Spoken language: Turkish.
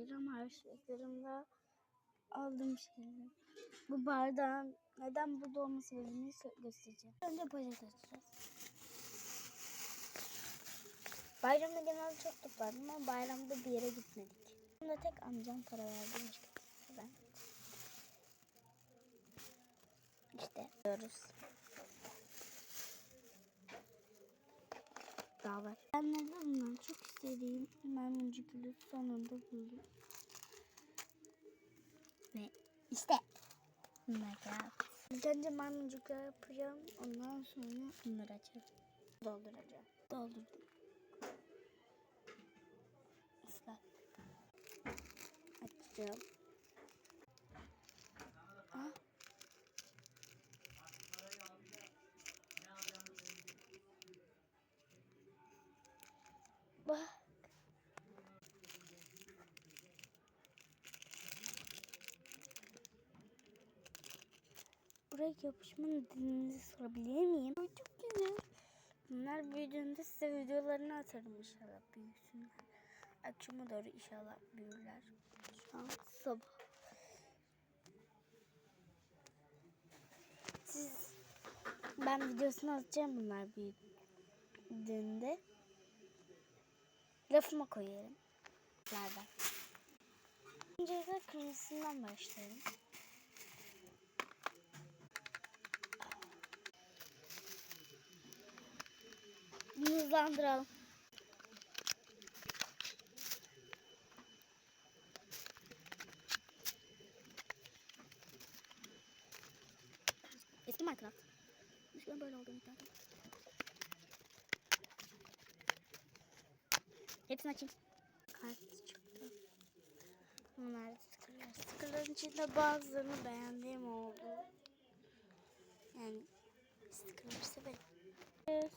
bayram harçlıklarımda aldığım şeyler. Bu bardağın neden burada olması sebebini göstereceğim. Önce poşet açacağız. Bayramda genelde çok topladım ama bayramda bir yere gitmedik. Bunda tek amcam para verdi. Ben. İşte diyoruz. Daha var. Ben neden bundan çok istediğim maymuncuklu sonunda buldum. Ve işte. Bunlar İlk önce maymuncukları yapacağım. Ondan sonra bunları açacağım. Dolduracağım. Doldurdum. Islat. Açacağım. Bak. Buraya yapışma nedeninizi sorabilir miyim? Çok güzel. Bunlar büyüdüğünde size videolarını atarım inşallah büyüsünler. Akşama doğru inşallah büyürler. Şu an sabah. Siz ben videosunu atacağım bunlar büyüdüğünde. Rafıma koyarım. Nereden? Öncelikle kırmızısından başlayalım. Bunu hızlandıralım. Eski Minecraft. Eskiden böyle oldu internet. Hepsini açayım. Kart çıktı. Bunlar stickerlar. Stickerların içinde bazılarını beğendiğim oldu. Yani stickerları severim. Evet.